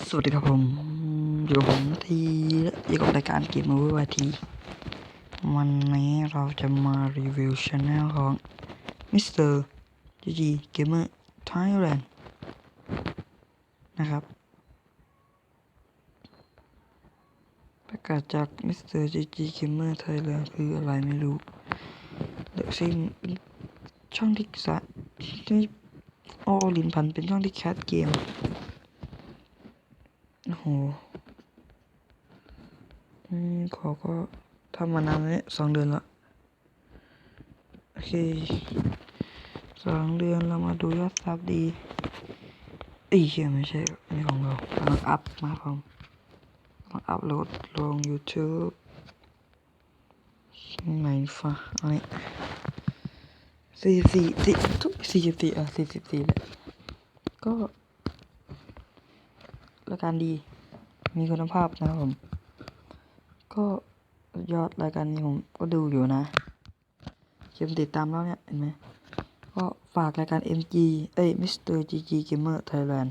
สวัสดีครับผมอยู่ผมทีอยู่กับรายการเกมโอวอร์ทีวันนี้เราจะมารีวิวช anel ของมิสเตอร์จีจีเกมเมอร์ไทยแลนด์นะครับ ประกาศจากมิสเตอร์จีจีเกมเมอร์ไทยแลนด์คืออะไรไม่รู้เดอะซิงช่องที่สะที่โอลินพันเป็นช่องที่แคสเกม โอ้โหอืมขอก็ทำมานานแล้วสองเดือนละโอเคสองเดือนเรามาดูยอดซับดีอ้ยเชี่ยไม่ใช่อันนี้ของเรากำลังอัพมาผมกำลังอัพโหลดลง YouTube ไหนฟ้าอันนี้สี่สี่สี่ทุกสี่สิบสี่อะสี่สิบสี่แหละก็ รายการดี มีคุณภาพนะครับผม ก็ยอดรายการนี้ผมก็ดูอยู่นะเข็มติดตามแล้วเนี่ย เห็นไหมก็ฝากรายการ MG เอ้ย Mr. GG Gamer Thailand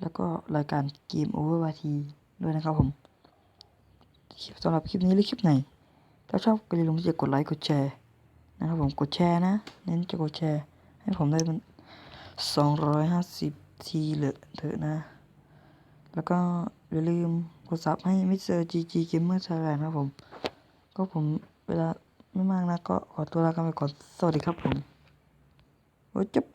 แล้วก็รายการเกม Over YT ด้วยนะครับผมสำหรับคลิปนี้หรือคลิปไหน ถ้าชอบก็อย่าลืมที่จะกดไลค์กดแชร์นะครับผมกดแชร์นะ เน้นจะกดแชร์ ให้ผมได้มัน 250 ทีเลยเถอะนะ แล้วก็อย่าลืมกดซับให้มิสเตอร์จีจีเกมเมอร์ไทยแลนด์ครับผม ก็ผมเวลาไม่มากนะก็ขอตัวลากันไปก่อน สวัสดีครับผม โอ้ยจะไป